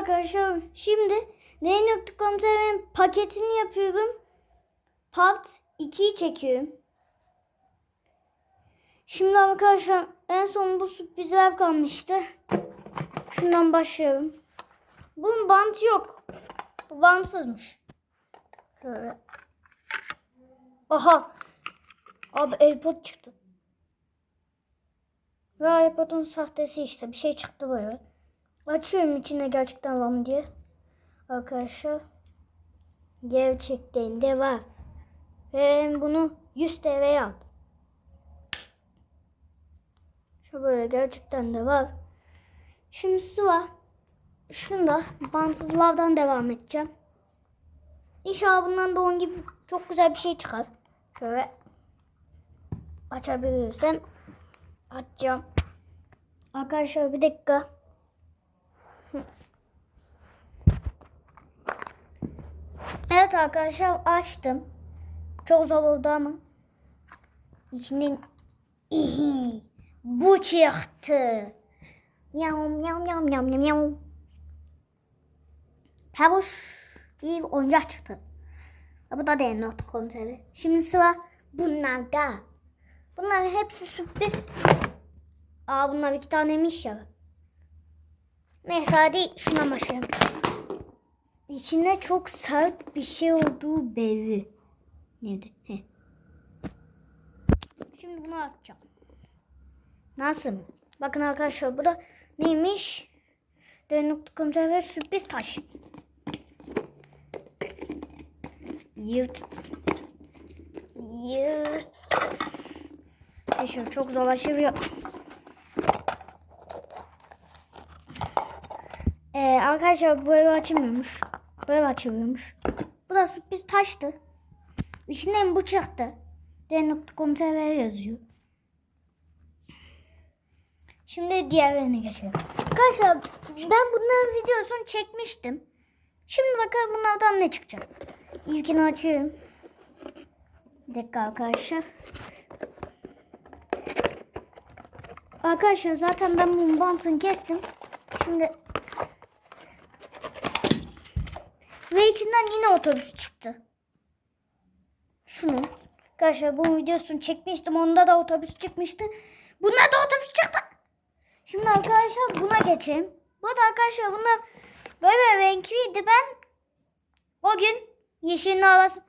arkadaşlar şimdi D.com.tr'nin paketini yapıyorum. Part 2'yi çekiyorum. Şimdi arkadaşlar en son bu sürprizler kalmıştı. Şundan başlayalım. Bunun bantı yok. Bantsızmış. Şöyle. Aha. Abi AirPod çıktı. Ve AirPod'un sahtesi işte. Bir şey çıktı böyle. Açıyorum içinde gerçekten var mı diye. Arkadaşlar. Gerçekten de var. Ve ben bunu 100 TL'ye aldım. Şu böyle gerçekten de var. Şimdi sıra şunda bantsızlardan devam edeceğim. İnşallah bundan da onun gibi çok güzel bir şey çıkar. Şöyle açabilirsem açacağım. Arkadaşlar bir dakika. Evet arkadaşlar açtım. Çok zor oldu ama. İçinden İhi, bu çıktı. Miyav miyav miyav miyav miyav miyav. Havuç bir oyuncak çıktı. Bu da D.com tabi. Şimdi sıra bunlarda. Bunlar hepsi sürpriz. Aa bunlar iki taneymiş ya. Neyse hadi şuna başlayalım. İçinde çok sert bir şey olduğu belli. Neydi? Heh. Şimdi bunu açacağım. Nasıl? Bakın arkadaşlar bu da neymiş? D.com ve sürpriz taş. Yırt. Yırt. Arkadaşlar çok zorlaşıyor. Ee, arkadaşlar böyle açılmıyormuş. Böyle açılıyormuş. Bu da sürpriz taştı. İçinden bu çıktı. Yazıyor. Şimdi diğerlerine geçelim. Arkadaşlar ben bunların videosunu çekmiştim. Şimdi bakalım bunlardan ne çıkacak. İlkini açıyorum. Bir dakika arkadaşlar. Arkadaşlar zaten ben bunun bantını kestim. Şimdi ve içinden yine otobüs çıktı. Şunu. Arkadaşlar bu videosunu çekmiştim. Onda da otobüs çıkmıştı. Bunda da otobüs çıktı. Şimdi arkadaşlar buna geçeyim. Bu da arkadaşlar bunlar böyle renkliydi. Ben o gün yeşilini alasım.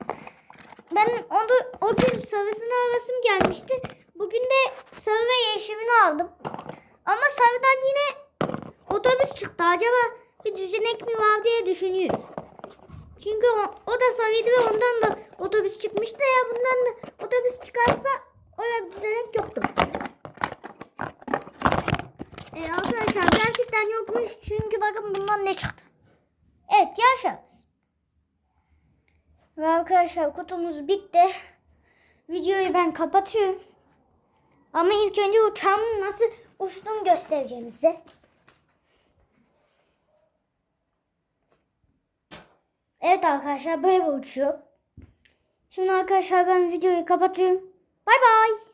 Ben onu, o gün sarısını alasım gelmişti. Bugün de sarı ve yeşilini aldım. Ama sarıdan yine otobüs çıktı. Acaba bir düzenek mi var diye düşünüyorum. Çünkü o, o da sarıydı ve ondan da otobüs çıkmıştı ya bundan da otobüs çıkarsa öyle bir düzenek yoktu. Ee, arkadaşlar gerçekten yokmuş çünkü bakın bundan ne çıktı. Evet yaşarız. Ve arkadaşlar kutumuz bitti. Videoyu ben kapatıyorum. Ama ilk önce uçağımın nasıl uçtuğunu göstereceğim size. Evet arkadaşlar böyle uçuyor. Şimdi arkadaşlar ben videoyu kapatıyorum. Bay bay.